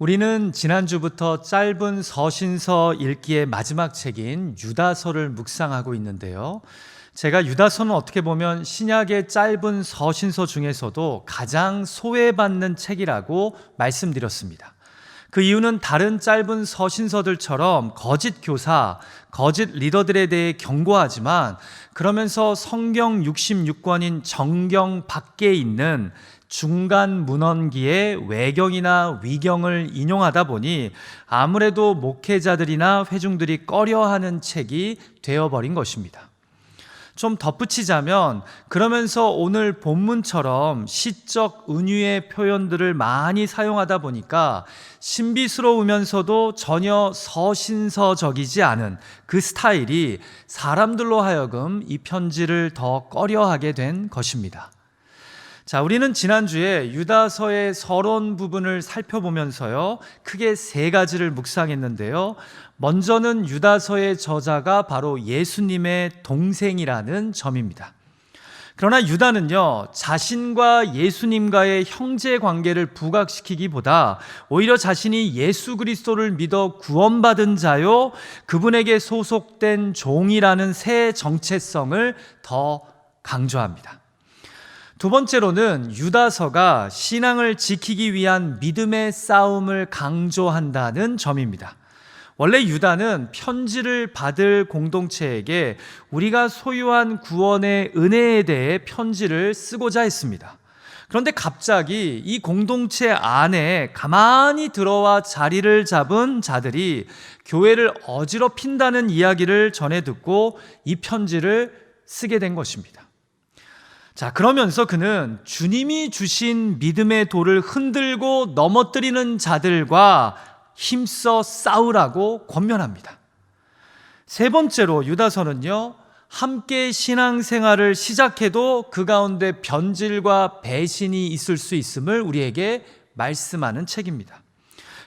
우리는 지난주부터 짧은 서신서 읽기의 마지막 책인 유다서를 묵상하고 있는데요. 제가 유다서는 어떻게 보면 신약의 짧은 서신서 중에서도 가장 소외받는 책이라고 말씀드렸습니다. 그 이유는 다른 짧은 서신서들처럼 거짓 교사, 거짓 리더들에 대해 경고하지만 그러면서 성경 66권인 정경 밖에 있는 중간 문헌기의 외경이나 위경을 인용하다 보니 아무래도 목회자들이나 회중들이 꺼려하는 책이 되어버린 것입니다. 좀 덧붙이자면 그러면서 오늘 본문처럼 시적 은유의 표현들을 많이 사용하다 보니까 신비스러우면서도 전혀 서신서적이지 않은 그 스타일이 사람들로 하여금 이 편지를 더 꺼려하게 된 것입니다. 자, 우리는 지난주에 유다서의 서론 부분을 살펴보면서요, 크게 세 가지를 묵상했는데요. 먼저는 유다서의 저자가 바로 예수님의 동생이라는 점입니다. 그러나 유다는요, 자신과 예수님과의 형제 관계를 부각시키기보다 오히려 자신이 예수 그리스도를 믿어 구원받은 자요, 그분에게 소속된 종이라는 새 정체성을 더 강조합니다. 두 번째로는 유다서가 신앙을 지키기 위한 믿음의 싸움을 강조한다는 점입니다. 원래 유다는 편지를 받을 공동체에게 우리가 소유한 구원의 은혜에 대해 편지를 쓰고자 했습니다. 그런데 갑자기 이 공동체 안에 가만히 들어와 자리를 잡은 자들이 교회를 어지럽힌다는 이야기를 전해 듣고 이 편지를 쓰게 된 것입니다. 자, 그러면서 그는 주님이 주신 믿음의 돌을 흔들고 넘어뜨리는 자들과 힘써 싸우라고 권면합니다. 세 번째로 유다서는요, 함께 신앙생활을 시작해도 그 가운데 변질과 배신이 있을 수 있음을 우리에게 말씀하는 책입니다.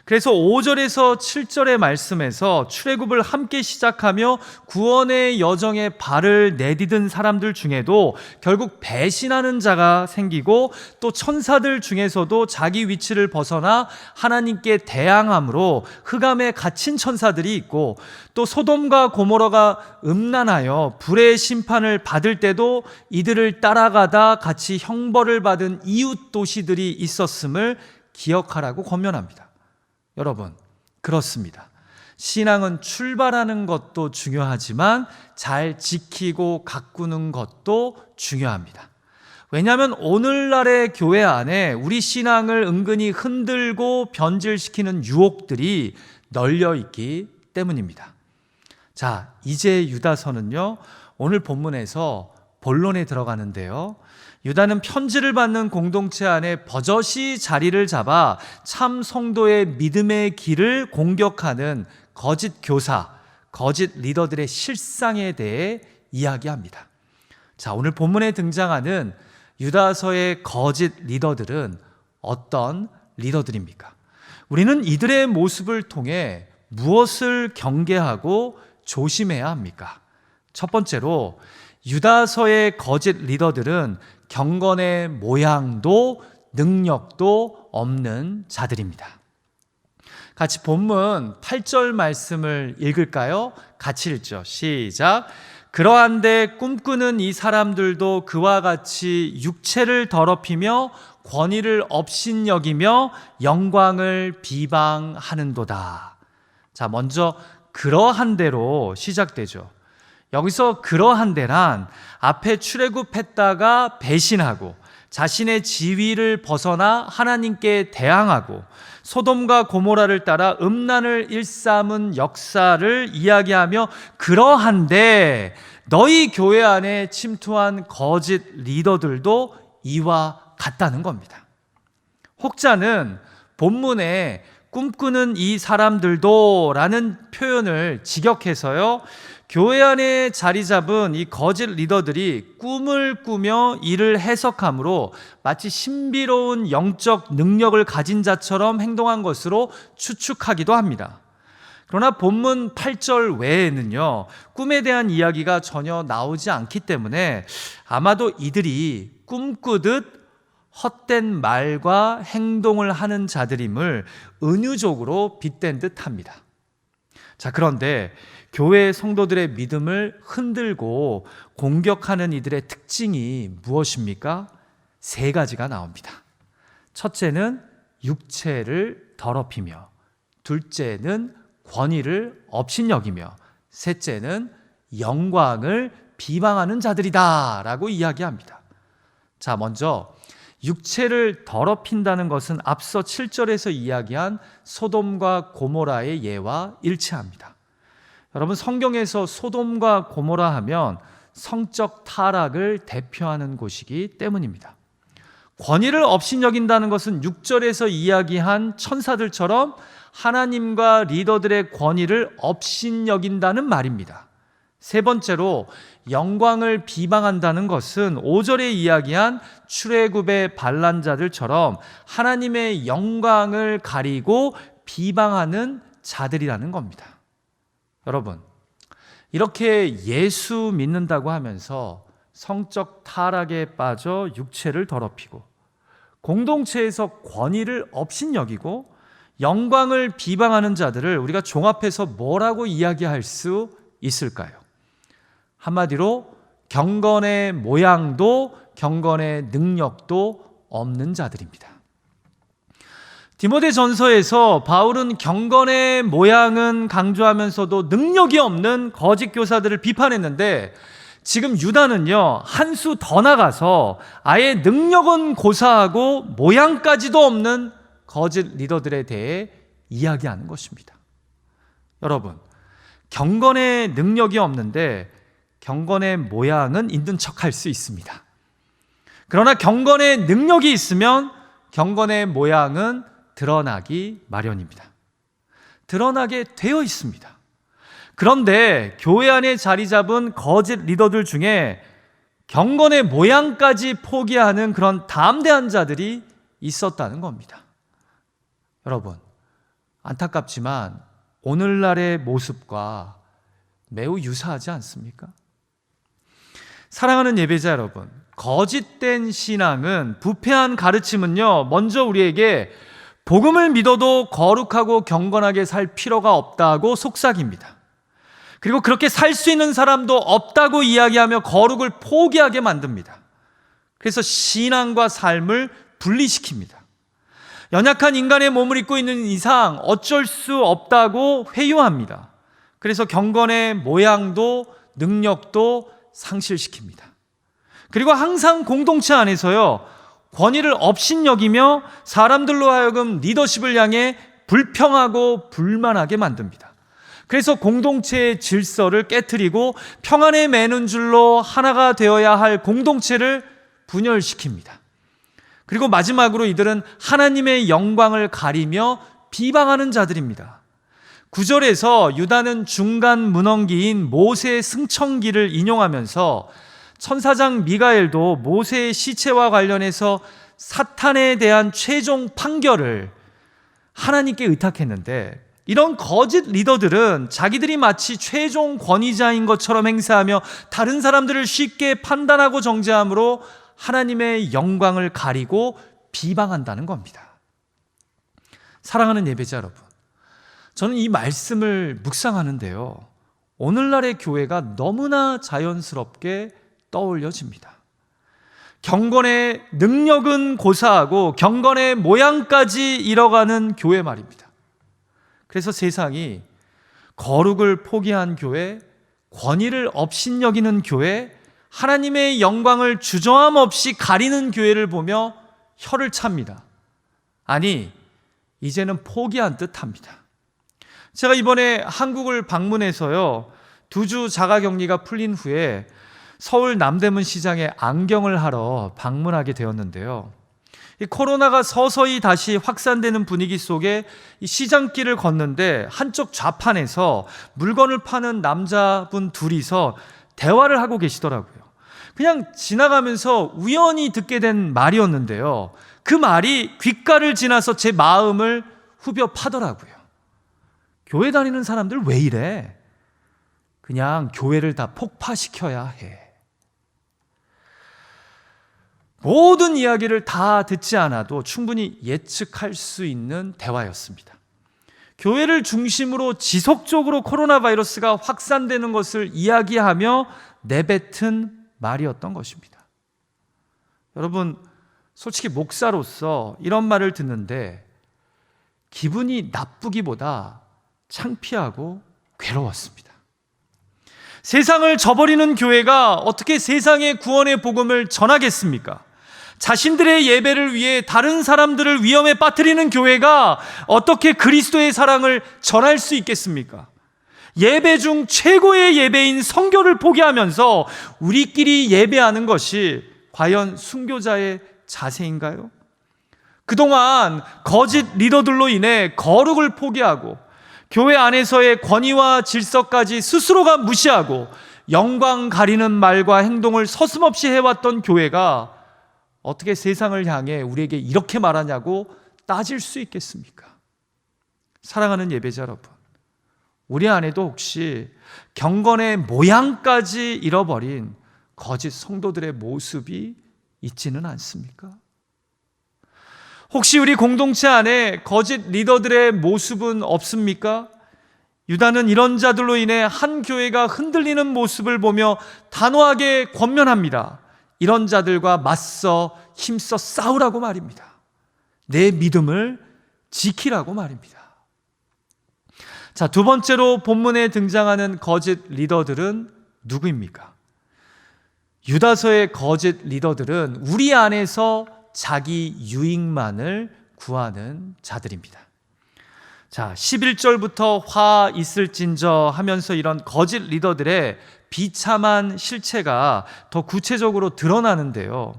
그래서 5절에서 7절의 말씀에서 출애굽을 함께 시작하며 구원의 여정에 발을 내디딘 사람들 중에도 결국 배신하는 자가 생기고 또 천사들 중에서도 자기 위치를 벗어나 하나님께 대항함으로 흑암에 갇힌 천사들이 있고 또 소돔과 고모라가 음란하여 불의 심판을 받을 때도 이들을 따라가다 같이 형벌을 받은 이웃 도시들이 있었음을 기억하라고 권면합니다. 여러분, 그렇습니다. 신앙은 출발하는 것도 중요하지만 잘 지키고 가꾸는 것도 중요합니다. 왜냐하면 오늘날의 교회 안에 우리 신앙을 은근히 흔들고 변질시키는 유혹들이 널려 있기 때문입니다. 자, 이제 유다서는요, 오늘 본문에서 본론에 들어가는데요. 유다는 편지를 받는 공동체 안에 버젓이 자리를 잡아 참 성도의 믿음의 길을 공격하는 거짓 교사, 거짓 리더들의 실상에 대해 이야기합니다. 자, 오늘 본문에 등장하는 유다서의 거짓 리더들은 어떤 리더들입니까? 우리는 이들의 모습을 통해 무엇을 경계하고 조심해야 합니까? 첫 번째로 유다서의 거짓 리더들은 경건의 모양도 능력도 없는 자들입니다. 같이 본문 8절 말씀을 읽을까요? 같이 읽죠. 시작. 그러한데 꿈꾸는 이 사람들도 그와 같이 육체를 더럽히며 권위를 업신여기며 영광을 비방하는도다. 자, 먼저 그러한 대로 시작되죠. 여기서 그러한 데란 앞에 출애굽했다가 배신하고 자신의 지위를 벗어나 하나님께 대항하고 소돔과 고모라를 따라 음란을 일삼은 역사를 이야기하며 그러한데 너희 교회 안에 침투한 거짓 리더들도 이와 같다는 겁니다. 혹자는 본문에 꿈꾸는 이 사람들도 라는 표현을 직역해서요. 교회 안에 자리 잡은 이 거짓 리더들이 꿈을 꾸며 이를 해석함으로 마치 신비로운 영적 능력을 가진 자처럼 행동한 것으로 추측하기도 합니다. 그러나 본문 8절 외에는요, 꿈에 대한 이야기가 전혀 나오지 않기 때문에 아마도 이들이 꿈꾸듯 헛된 말과 행동을 하는 자들임을 은유적으로 빗댄 듯 합니다. 자, 그런데 교회 성도들의 믿음을 흔들고 공격하는 이들의 특징이 무엇입니까? 세 가지가 나옵니다. 첫째는 육체를 더럽히며, 둘째는 권위를 업신여기며, 셋째는 영광을 비방하는 자들이다라고 이야기합니다. 자, 먼저 육체를 더럽힌다는 것은 앞서 7절에서 이야기한 소돔과 고모라의 예와 일치합니다. 여러분 성경에서 소돔과 고모라 하면 성적 타락을 대표하는 곳이기 때문입니다. 권위를 업신여긴다는 것은 6절에서 이야기한 천사들처럼 하나님과 리더들의 권위를 업신여긴다는 말입니다. 세 번째로 영광을 비방한다는 것은 5절에 이야기한 출애굽의 반란자들처럼 하나님의 영광을 가리고 비방하는 자들이라는 겁니다. 여러분, 이렇게 예수 믿는다고 하면서 성적 타락에 빠져 육체를 더럽히고 공동체에서 권위를 업신여기고 영광을 비방하는 자들을 우리가 종합해서 뭐라고 이야기할 수 있을까요? 한마디로 경건의 모양도 경건의 능력도 없는 자들입니다. 디모데 전서에서 바울은 경건의 모양은 강조하면서도 능력이 없는 거짓 교사들을 비판했는데 지금 유다는요, 한 수 더 나가서 아예 능력은 고사하고 모양까지도 없는 거짓 리더들에 대해 이야기하는 것입니다. 여러분, 경건의 능력이 없는데 경건의 모양은 있는 척 할 수 있습니다. 그러나 경건의 능력이 있으면 경건의 모양은 드러나기 마련입니다. 드러나게 되어 있습니다. 그런데 교회 안에 자리 잡은 거짓 리더들 중에 경건의 모양까지 포기하는 그런 담대한 자들이 있었다는 겁니다. 여러분, 안타깝지만 오늘날의 모습과 매우 유사하지 않습니까? 사랑하는 예배자 여러분, 거짓된 신앙은 부패한 가르침은요, 먼저 우리에게 복음을 믿어도 거룩하고 경건하게 살 필요가 없다고 속삭입니다. 그리고 그렇게 살 수 있는 사람도 없다고 이야기하며 거룩을 포기하게 만듭니다. 그래서 신앙과 삶을 분리시킵니다. 연약한 인간의 몸을 입고 있는 이상 어쩔 수 없다고 회유합니다. 그래서 경건의 모양도 능력도 상실시킵니다. 그리고 항상 공동체 안에서요, 권위를 업신여기며 사람들로 하여금 리더십을 향해 불평하고 불만하게 만듭니다. 그래서 공동체의 질서를 깨뜨리고 평안에 매는 줄로 하나가 되어야 할 공동체를 분열시킵니다. 그리고 마지막으로 이들은 하나님의 영광을 가리며 비방하는 자들입니다. 9절에서 유다는 중간 문헌기인 모세의 승천기를 인용하면서 천사장 미가엘도 모세의 시체와 관련해서 사탄에 대한 최종 판결을 하나님께 의탁했는데 이런 거짓 리더들은 자기들이 마치 최종 권위자인 것처럼 행세하며 다른 사람들을 쉽게 판단하고 정죄함으로 하나님의 영광을 가리고 비방한다는 겁니다. 사랑하는 예배자 여러분, 저는 이 말씀을 묵상하는데요. 오늘날의 교회가 너무나 자연스럽게 떠올려집니다. 경건의 능력은 고사하고 경건의 모양까지 잃어가는 교회 말입니다. 그래서 세상이 거룩을 포기한 교회, 권위를 업신여기는 교회, 하나님의 영광을 주저함 없이 가리는 교회를 보며 혀를 찹니다. 아니, 이제는 포기한 듯 합니다. 제가 이번에 한국을 방문해서요, 두 주 자가 격리가 풀린 후에 서울 남대문 시장에 안경을 하러 방문하게 되었는데요. 이 코로나가 서서히 다시 확산되는 분위기 속에 이 시장길을 걷는데 한쪽 좌판에서 물건을 파는 남자분 둘이서 대화를 하고 계시더라고요. 그냥 지나가면서 우연히 듣게 된 말이었는데요. 그 말이 귓가를 지나서 제 마음을 후벼 파더라고요. 교회 다니는 사람들 왜 이래? 그냥 교회를 다 폭파시켜야 해. 모든 이야기를 다 듣지 않아도 충분히 예측할 수 있는 대화였습니다. 교회를 중심으로 지속적으로 코로나 바이러스가 확산되는 것을 이야기하며 내뱉은 말이었던 것입니다. 여러분, 솔직히 목사로서 이런 말을 듣는데 기분이 나쁘기보다 창피하고 괴로웠습니다. 세상을 저버리는 교회가 어떻게 세상의 구원의 복음을 전하겠습니까? 자신들의 예배를 위해 다른 사람들을 위험에 빠뜨리는 교회가 어떻게 그리스도의 사랑을 전할 수 있겠습니까? 예배 중 최고의 예배인 성교를 포기하면서 우리끼리 예배하는 것이 과연 순교자의 자세인가요? 그동안 거짓 리더들로 인해 거룩을 포기하고 교회 안에서의 권위와 질서까지 스스로가 무시하고 영광 가리는 말과 행동을 서슴없이 해왔던 교회가 어떻게 세상을 향해 우리에게 이렇게 말하냐고 따질 수 있겠습니까? 사랑하는 예배자 여러분, 우리 안에도 혹시 경건의 모양까지 잃어버린 거짓 성도들의 모습이 있지는 않습니까? 혹시 우리 공동체 안에 거짓 리더들의 모습은 없습니까? 유다는 이런 자들로 인해 한 교회가 흔들리는 모습을 보며 단호하게 권면합니다. 이런 자들과 맞서 힘써 싸우라고 말입니다. 내 믿음을 지키라고 말입니다. 자, 두 번째로 본문에 등장하는 거짓 리더들은 누구입니까? 유다서의 거짓 리더들은 우리 안에서 자기 유익만을 구하는 자들입니다. 자, 11절부터 화 있을진저 하면서 이런 거짓 리더들의 비참한 실체가 더 구체적으로 드러나는데요.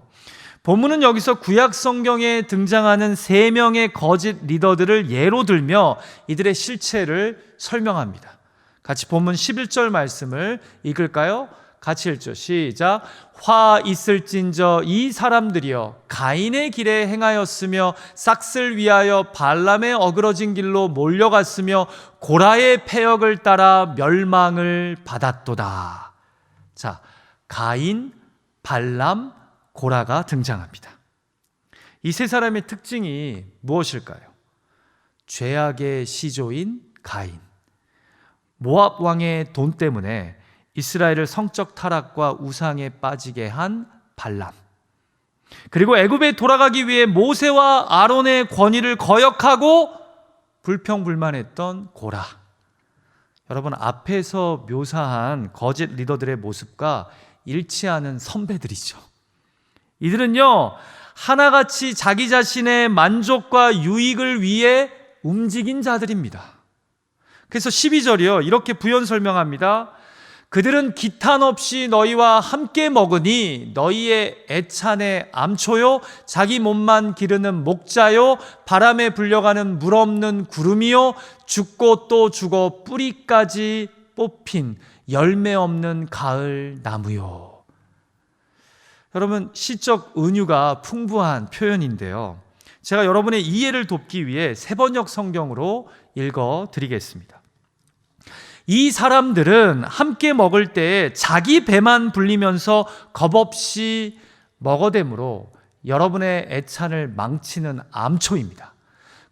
본문은 여기서 구약 성경에 등장하는 세 명의 거짓 리더들을 예로 들며 이들의 실체를 설명합니다. 같이 본문 11절 말씀을 읽을까요? 같이 읽죠. 시작. 화 있을진저 이 사람들이여 가인의 길에 행하였으며 싹을 위하여 발람의 어그러진 길로 몰려갔으며 고라의 폐역을 따라 멸망을 받았도다. 자, 가인, 발람, 고라가 등장합니다. 이 세 사람의 특징이 무엇일까요? 죄악의 시조인 가인, 모압 왕의 돈 때문에 이스라엘을 성적 타락과 우상에 빠지게 한 발람. 그리고 애굽에 돌아가기 위해 모세와 아론의 권위를 거역하고 불평불만했던 고라. 여러분 앞에서 묘사한 거짓 리더들의 모습과 일치하는 선배들이죠. 이들은요, 하나같이 자기 자신의 만족과 유익을 위해 움직인 자들입니다. 그래서 12절이요, 이렇게 부연 설명합니다. 그들은 기탄 없이 너희와 함께 먹으니 너희의 애찬의 암초요 자기 몸만 기르는 목자요 바람에 불려가는 물 없는 구름이요 죽고 또 죽어 뿌리까지 뽑힌 열매 없는 가을 나무요. 여러분 시적 은유가 풍부한 표현인데요. 제가 여러분의 이해를 돕기 위해 세 번역 성경으로 읽어 드리겠습니다. 이 사람들은 함께 먹을 때 자기 배만 불리면서 겁없이 먹어대므로 여러분의 애찬을 망치는 암초입니다.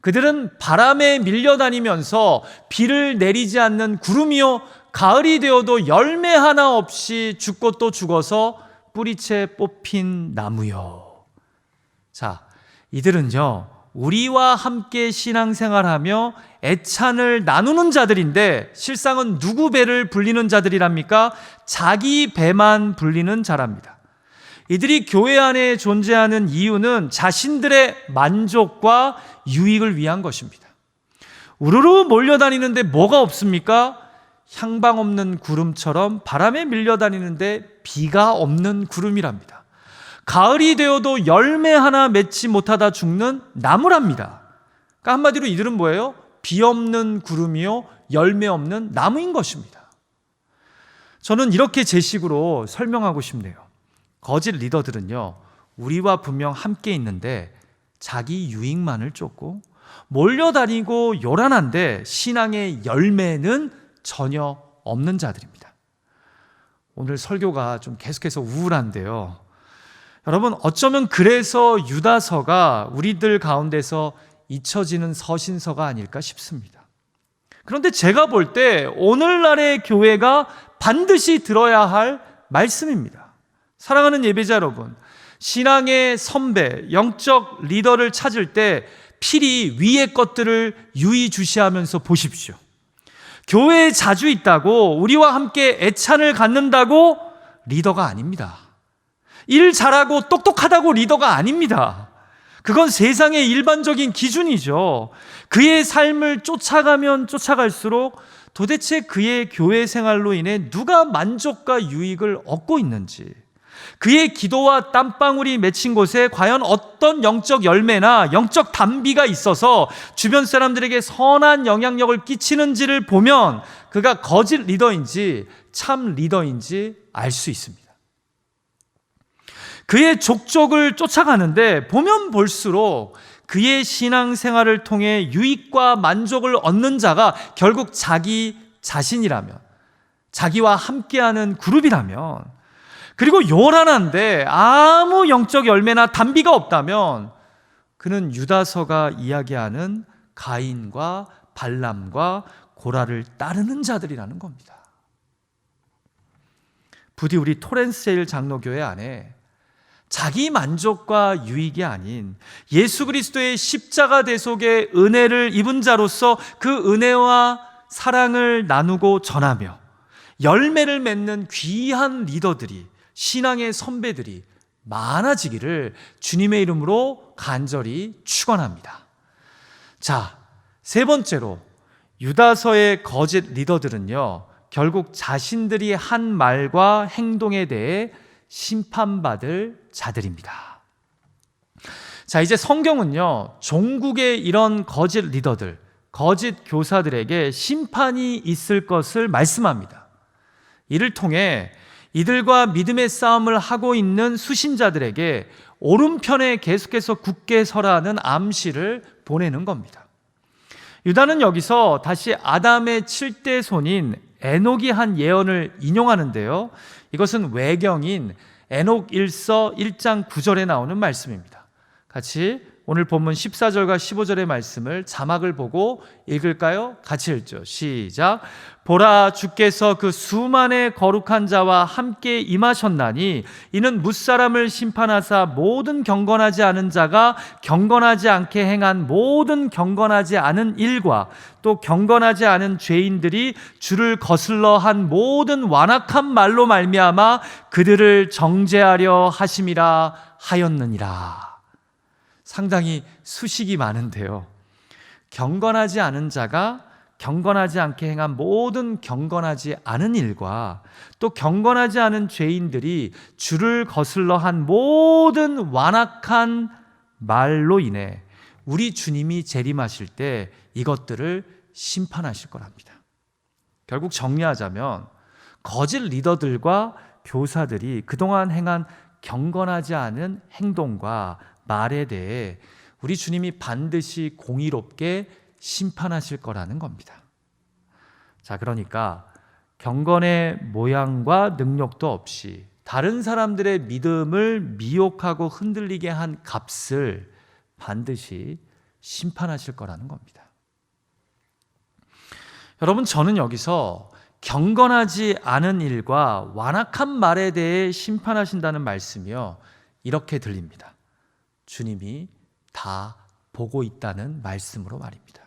그들은 바람에 밀려다니면서 비를 내리지 않는 구름이요 가을이 되어도 열매 하나 없이 죽고 또 죽어서 뿌리채 뽑힌 나무요. 자, 이들은요 우리와 함께 신앙생활하며 애찬을 나누는 자들인데 실상은 누구 배를 불리는 자들이랍니까? 자기 배만 불리는 자랍니다. 이들이 교회 안에 존재하는 이유는 자신들의 만족과 유익을 위한 것입니다. 우르르 몰려다니는데 뭐가 없습니까? 향방 없는 구름처럼 바람에 밀려다니는데 비가 없는 구름이랍니다. 가을이 되어도 열매 하나 맺지 못하다 죽는 나무랍니다. 그러니까 한마디로 이들은 뭐예요? 비 없는 구름이요, 열매 없는 나무인 것입니다. 저는 이렇게 제 식으로 설명하고 싶네요. 거짓 리더들은요, 우리와 분명 함께 있는데 자기 유익만을 쫓고 몰려다니고 요란한데 신앙의 열매는 전혀 없는 자들입니다. 오늘 설교가 좀 계속해서 우울한데요. 여러분, 어쩌면 그래서 유다서가 우리들 가운데서 잊혀지는 서신서가 아닐까 싶습니다. 그런데 제가 볼 때 오늘날의 교회가 반드시 들어야 할 말씀입니다. 사랑하는 예배자 여러분, 신앙의 선배, 영적 리더를 찾을 때 필히 위의 것들을 유의주시하면서 보십시오. 교회에 자주 있다고 우리와 함께 애찬을 갖는다고 리더가 아닙니다. 일 잘하고 똑똑하다고 리더가 아닙니다. 그건 세상의 일반적인 기준이죠. 그의 삶을 쫓아가면 쫓아갈수록 도대체 그의 교회 생활로 인해 누가 만족과 유익을 얻고 있는지, 그의 기도와 땀방울이 맺힌 곳에 과연 어떤 영적 열매나 영적 단비가 있어서 주변 사람들에게 선한 영향력을 끼치는지를 보면 그가 거짓 리더인지 참 리더인지 알 수 있습니다. 그의 족족을 쫓아가는데 보면 볼수록 그의 신앙 생활을 통해 유익과 만족을 얻는 자가 결국 자기 자신이라면, 자기와 함께하는 그룹이라면, 그리고 요란한데 아무 영적 열매나 단비가 없다면 그는 유다서가 이야기하는 가인과 발람과 고라를 따르는 자들이라는 겁니다. 부디 우리 토렌세일 장로교회 안에 자기 만족과 유익이 아닌 예수 그리스도의 십자가 대속의 은혜를 입은 자로서 그 은혜와 사랑을 나누고 전하며 열매를 맺는 귀한 리더들이 신앙의 선배들이 많아지기를 주님의 이름으로 간절히 축원합니다. 자, 세 번째로 유다서의 거짓 리더들은요. 결국 자신들이 한 말과 행동에 대해 심판받을 자들입니다. 자, 이제 성경은요, 종국의 이런 거짓 리더들, 거짓 교사들에게 심판이 있을 것을 말씀합니다. 이를 통해 이들과 믿음의 싸움을 하고 있는 수신자들에게 오른편에 계속해서 굳게 서라는 암시를 보내는 겁니다. 유다는 여기서 다시 아담의 7대 손인 에녹이 한 예언을 인용하는데요. 이것은 외경인 에녹 1서 1장 9절에 나오는 말씀입니다. 같이 오늘 본문 14절과 15절의 말씀을 자막을 보고 읽을까요? 같이 읽죠. 시작. 보라 주께서 그 수만의 거룩한 자와 함께 임하셨나니 이는 무사람을 심판하사 모든 경건하지 않은 자가 경건하지 않게 행한 모든 경건하지 않은 일과 또 경건하지 않은 죄인들이 주를 거슬러 한 모든 완악한 말로 말미암아 그들을 정죄하려 하심이라 하였느니라. 상당히 수식이 많은데요. 경건하지 않은 자가 경건하지 않게 행한 모든 경건하지 않은 일과 또 경건하지 않은 죄인들이 주를 거슬러 한 모든 완악한 말로 인해 우리 주님이 재림하실 때 이것들을 심판하실 거랍니다. 결국 정리하자면 거짓 리더들과 교사들이 그동안 행한 경건하지 않은 행동과 말에 대해 우리 주님이 반드시 공의롭게 심판하실 거라는 겁니다. 자, 그러니까 경건의 모양과 능력도 없이 다른 사람들의 믿음을 미혹하고 흔들리게 한 값을 반드시 심판하실 거라는 겁니다. 여러분, 저는 여기서 경건하지 않은 일과 완악한 말에 대해 심판하신다는 말씀이요. 이렇게 들립니다. 주님이 다 보고 있다는 말씀으로 말입니다.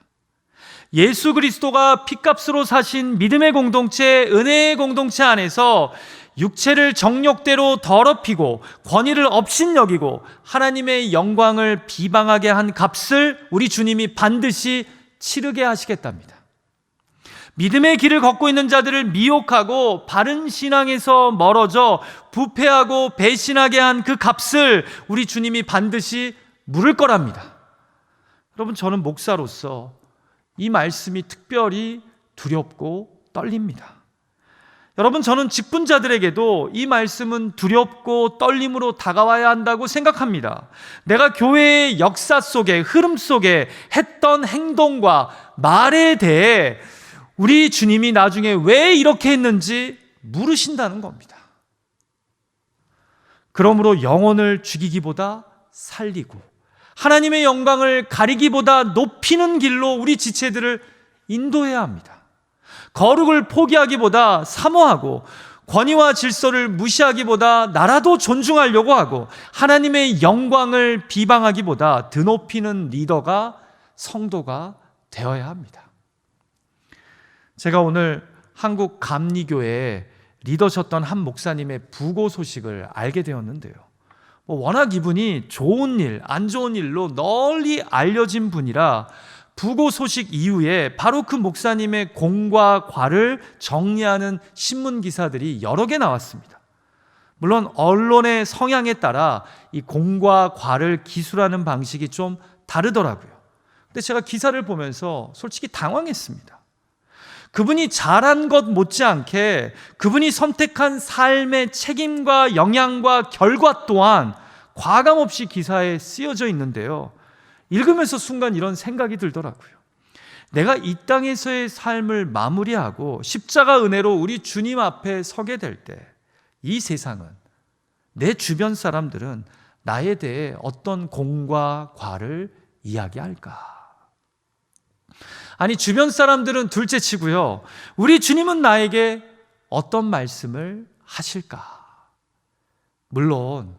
예수 그리스도가 피값으로 사신 믿음의 공동체, 은혜의 공동체 안에서 육체를 정욕대로 더럽히고 권위를 업신여기고 하나님의 영광을 비방하게 한 값을 우리 주님이 반드시 치르게 하시겠답니다. 믿음의 길을 걷고 있는 자들을 미혹하고 바른 신앙에서 멀어져 부패하고 배신하게 한 그 값을 우리 주님이 반드시 물을 거랍니다. 여러분, 저는 목사로서 이 말씀이 특별히 두렵고 떨립니다. 여러분, 저는 직분자들에게도 이 말씀은 두렵고 떨림으로 다가와야 한다고 생각합니다. 내가 교회의 역사 속에, 흐름 속에 했던 행동과 말에 대해 우리 주님이 나중에 왜 이렇게 했는지 물으신다는 겁니다. 그러므로 영혼을 죽이기보다 살리고 하나님의 영광을 가리기보다 높이는 길로 우리 지체들을 인도해야 합니다. 거룩을 포기하기보다 사모하고 권위와 질서를 무시하기보다 나라도 존중하려고 하고 하나님의 영광을 비방하기보다 드높이는 리더가 성도가 되어야 합니다. 제가 오늘 한국 감리교회 리더셨던 한 목사님의 부고 소식을 알게 되었는데요. 뭐 워낙 이분이 좋은 일, 안 좋은 일로 널리 알려진 분이라 부고 소식 이후에 바로 그 목사님의 공과 과를 정리하는 신문 기사들이 여러 개 나왔습니다. 물론 언론의 성향에 따라 이 공과 과를 기술하는 방식이 좀 다르더라고요. 근데 제가 기사를 보면서 솔직히 당황했습니다. 그분이 잘한 것 못지않게 그분이 선택한 삶의 책임과 영향과 결과 또한 과감 없이 기사에 쓰여져 있는데요. 읽으면서 순간 이런 생각이 들더라고요. 내가 이 땅에서의 삶을 마무리하고 십자가 은혜로 우리 주님 앞에 서게 될 때 이 세상은 내 주변 사람들은 나에 대해 어떤 공과 과를 이야기할까? 아니, 주변 사람들은 둘째 치고요. 우리 주님은 나에게 어떤 말씀을 하실까? 물론,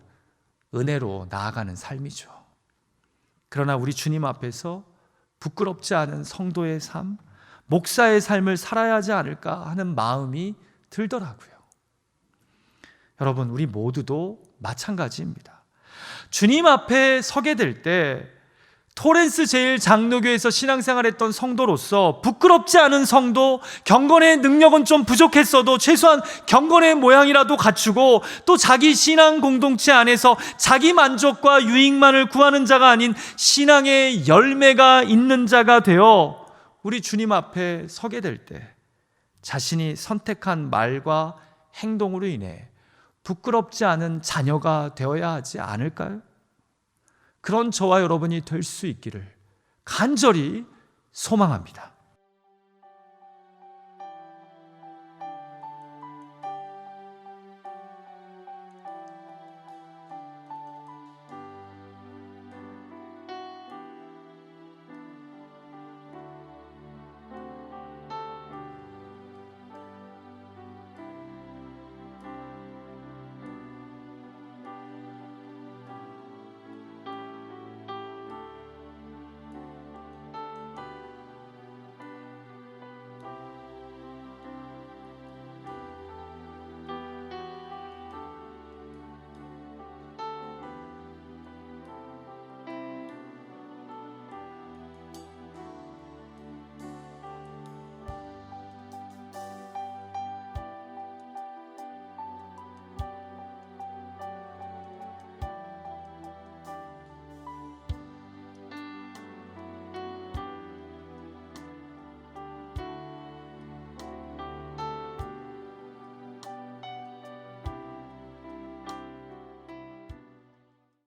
은혜로 나아가는 삶이죠. 그러나 우리 주님 앞에서 부끄럽지 않은 성도의 삶, 목사의 삶을 살아야 하지 않을까 하는 마음이 들더라고요. 여러분, 우리 모두도 마찬가지입니다. 주님 앞에 서게 될 때 토렌스 제일 장로교에서 신앙생활했던 성도로서 부끄럽지 않은 성도, 경건의 능력은 좀 부족했어도 최소한 경건의 모양이라도 갖추고 또 자기 신앙 공동체 안에서 자기 만족과 유익만을 구하는 자가 아닌 신앙의 열매가 있는 자가 되어 우리 주님 앞에 서게 될 때 자신이 선택한 말과 행동으로 인해 부끄럽지 않은 자녀가 되어야 하지 않을까요? 그런 저와 여러분이 될 수 있기를 간절히 소망합니다.